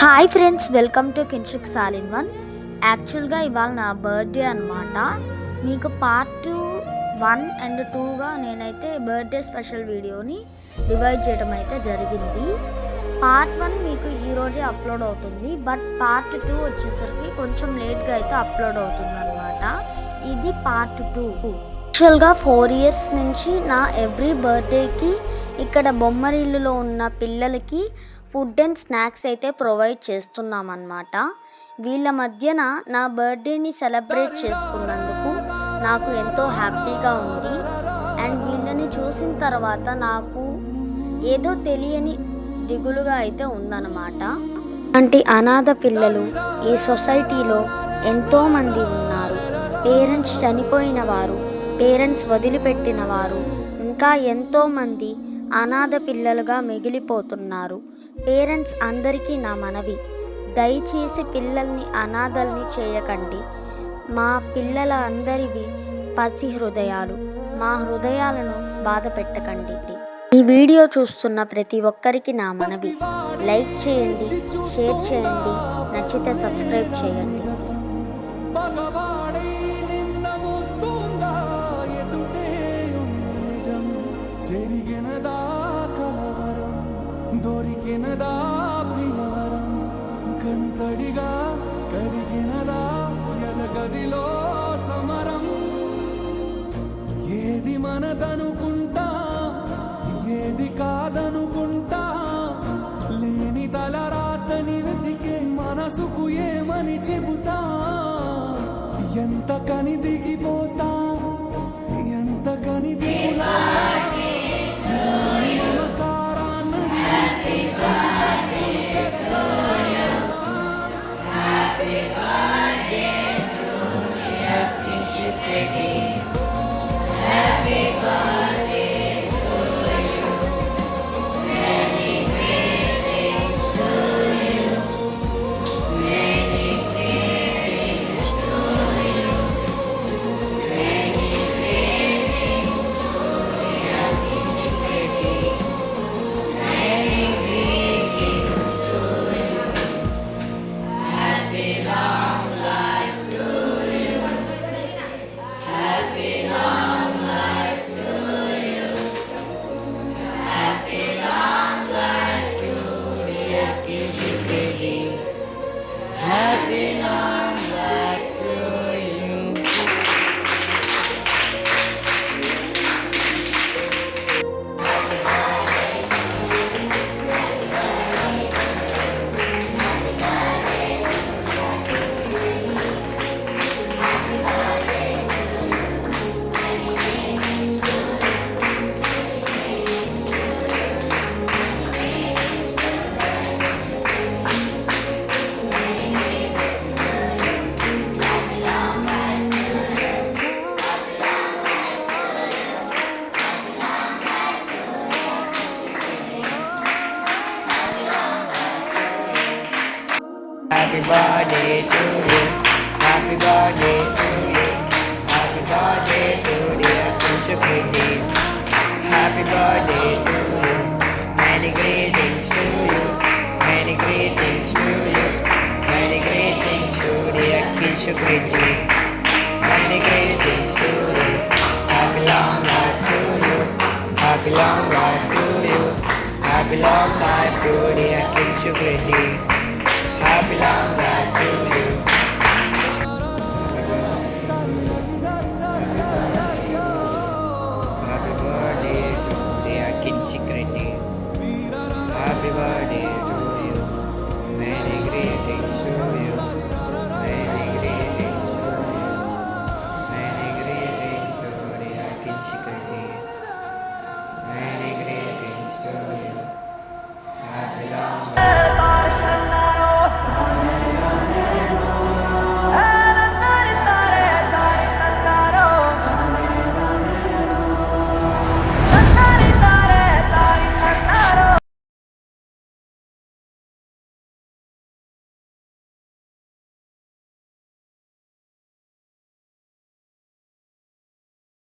Hi friends welcome to Kinshuk Salin one యాక్చువల్గా ఇవాళ నా బర్త్డే అనమాట మీకు పార్ట్ టూ వన్ అండ్ టూగా నేనైతే బర్త్డే స్పెషల్ వీడియోని డివైడ్ చేయడం అయితే జరిగింది. పార్ట్ వన్ మీకు ఈరోజే అప్లోడ్ అవుతుంది. బట్ పార్ట్ టూ వచ్చేసరికి కొంచెం లేట్గా అయితే అప్లోడ్ అవుతుంది అనమాట ఇది పార్ట్ టూ యాక్చువల్గా ఫోర్ ఇయర్స్ నుంచి నా ఎవ్రీ బర్త్డేకి ఇక్కడ బొమ్మరిల్లులో ఉన్న పిల్లలకి ఫుడ్ అండ్ స్నాక్స్ అయితే ప్రొవైడ్ చేస్తున్నాం అన్నమాట వీళ్ళ మధ్యన నా బర్త్డేని సెలబ్రేట్ చేసుకున్నందుకు నాకు ఎంతో హ్యాపీగా ఉంది. అండ్ వీళ్ళని చూసిన తర్వాత నాకు ఏదో తెలియని దిగులుగా అయితే ఉందన్నమాట. అంటే అనాథ పిల్లలు ఈ సొసైటీలో ఎంతోమంది ఉన్నారు. పేరెంట్స్ చనిపోయిన వారు పేరెంట్స్ వదిలిపెట్టిన వారు ఇంకా ఎంతోమంది అనాథ పిల్లలుగా మిగిలిపోతున్నారు. పేరెంట్స్ అందరికీ నా మనవి. దయచేసి పిల్లల్ని అనాథల్ని చేయకండి. మా పిల్లల అందరివి పసి హృదయాలు. మా హృదయాలను బాధ పెట్టకండి. ఈ వీడియో చూస్తున్న ప్రతి ఒక్కరికి నా మనవి. లైక్ చేయండి షేర్ చేయండి నచ్చితే సబ్స్క్రైబ్ చేయండి. మనదనుకుంటా ఏది కాదనుకుంటా లేని తలరాతని వెతికే మనసుకు ఏమని చెబుతా? ఎంత కని దిగిపోతా ఎంత కని దిగులా Happy birthday to you. Happy birthday to you. Happy birthday to dear Kusha Pretty. Happy birthday to you. Many greetings to you. Many greetings to you. Many greetings to dear Kusha Pretty. Many greetings to you. Happy long life to you. Happy long life to you. Happy long life to dear Kusha Pretty. Happy long life to you.